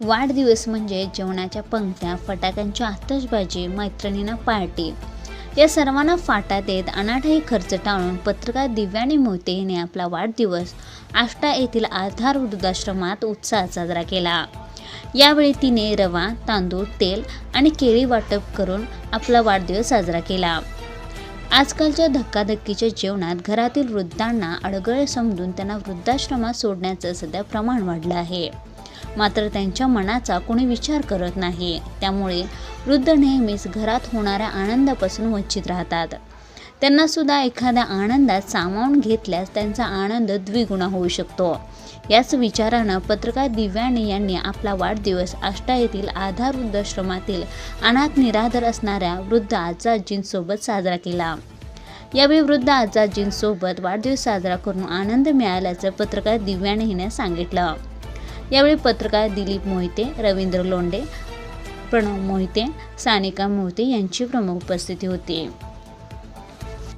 वाढदिवस म्हणजे जेवणाच्या पंक्त्या फटाक्यांची आतषबाजी मैत्रिणींना पार्टी. या सर्वांना फाटा देत अनाठाई खर्च टाळून पत्रकार दिव्यानी मोहिते यांनी आपला वाढदिवस आष्टा येथील आधार वृद्धाश्रमात उत्साहात साजरा केला. यावेळी तिने रवा तांदूळ तेल आणि केळी वाटप करून आपला वाढदिवस साजरा केला. आजकालच्या धक्काधक्कीच्या जेवणात घरातील वृद्धांना अडगळे समजून त्यांना वृद्धाश्रमात सोडण्याचं सध्या प्रमाण वाढलं आहे. मात्र त्यांच्या मनाचा कोणी विचार करत नाही. त्यामुळे वृद्ध नेहमीच घरात होणाऱ्या आनंदापासून वंचित राहतात. त्यांना सुद्धा एखाद्या आनंदात सामावून घेतल्यास त्यांचा आनंद द्विगुणा होऊ शकतो. याच विचारानं पत्रकार दिव्यानी यांनी आपला वाढदिवस आष्टा येथील आधार वृद्धाश्रमातील अनाथ निराधार असणाऱ्या वृद्ध आजाजींसोबत साजरा केला. यावेळी वृद्ध आजाजींसोबत वाढदिवस साजरा करून आनंद मिळाल्याचं पत्रकार दिव्याने हिने सांगितलं. यावेळी पत्रकार दिलीप मोहिते रवींद्र लोंडे प्रणव मोहिते सानिका मोहिते यांची प्रमुख उपस्थिती होती.